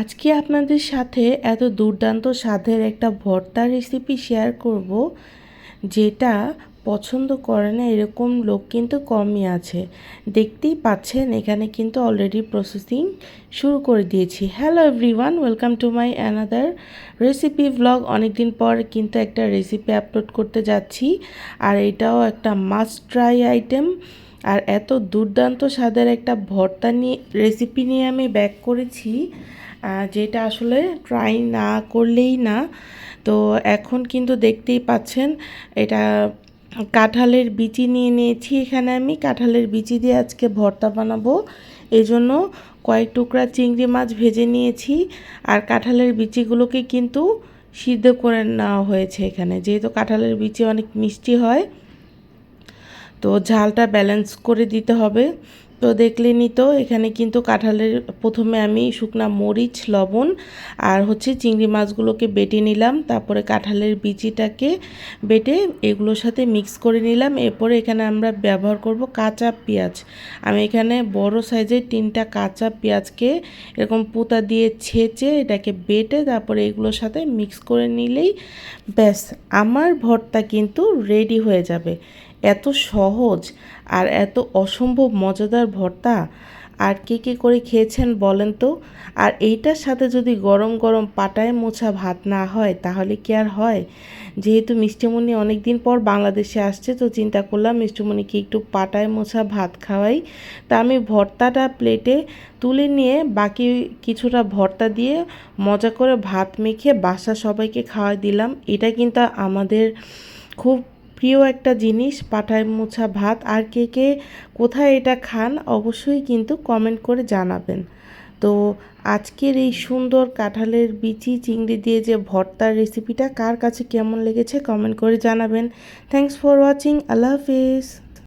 আজকে আপনাদের সাথে এত দুর্দান্ত স্বাদের একটা ভর্তা রেসিপি শেয়ার করব, যেটা পছন্দ করে না এরকম লোক কিন্তু কমই আছে। দেখতেই পাচ্ছেন, এখানে কিন্তু অলরেডি প্রসেসিং শুরু করে দিয়েছি। Hello everyone welcome to my another recipe vlog অনেকদিন পর কিন্তু একটা রেসিপি আপলোড করতে যাচ্ছি, আর এটাও একটা মাস্ট ট্রাই আইটেম আর এত দুর্দান্ত স্বাদের একটা ভর্তা নিয়ে রেসিপি নিয়ে আমি ব্যাক করেছি। যেটা আসলে ট্রাই না করলেই না। তো এখন কিন্তু দেখতেই পাচ্ছেন, এটা কাঁঠালের বিচি নিয়ে নিয়েছি এখানে আমি। কাঁঠালের বিচি দিয়ে আজকে ভর্তা বানাবো। এই জন্য কয়েক টুকরা চিংড়ি মাছ ভেজে নিয়েছি। আর কাঁঠালের বিচিগুলোকে কিন্তু সিদ্ধ করে নেওয়া হয়েছে এখানে। যেহেতু কাঁঠালের বিচি অনেক মিষ্টি হয়, তো ঝালটা ব্যালেন্স করে দিতে হবে। তো দেখলেনই তো, এখানে কিন্তু কাঁঠালের প্রথমে আমি শুকনা মরিচ, লবণ আর হচ্ছে চিংড়ি মাছগুলোকে বেটে নিলাম। তারপরে কাঁঠালের বিচিটাকে বেটে এগুলোর সাথে মিক্স করে নিলাম। এরপরে এখানে আমরা ব্যবহার করব কাঁচা পেঁয়াজ। আমি এখানে বড় সাইজের তিনটা কাঁচা পেঁয়াজকে এরকম পুতা দিয়ে ছেঁচে এটাকে বেটে তারপরে এগুলোর সাথে মিক্স করে নিলেই ব্যাস, আমার ভর্তা কিন্তু রেডি হয়ে যাবে। এত সহজ আর এত অসম্ভব মজাদার ভর্তা? আর কে কে করে খেয়েছেন বলেন তো? আর এইটার সাথে যদি গরম গরম পাটায় মোছা ভাত না হয়, তাহলে কি আর হয়? যেহেতু মিষ্টিমণি অনেক দিন পর বাংলাদেশে আসছে, তো চিন্তা করলাম মিষ্টিমণিকে একটু পাটায় মোছা ভাত খাওয়াই। তা আমি ভর্তাটা প্লেটে তুলে নিয়ে বাকি কিছুটা ভর্তা দিয়ে মজা করে ভাত মেখে বাসা সবাইকে খাওয়াই দিলাম। এটা কিন্তু আমাদের খুব প্রিয় একটা জিনিস পাঠায় মোছা ভাত, আর কে কে কোথায় এটা খান অবশ্যই কিন্তু কমেন্ট করে জানাবেন। তো আজকের এই সুন্দর কাঁঠালের বিচি, চিংড়ি দিয়ে যে ভর্তার রেসিপিটা কার কাছে কেমন লেগেছে কমেন্ট করে জানাবেন। থ্যাংকস ফর ওয়াচিং আল্লাহ হাফিজ।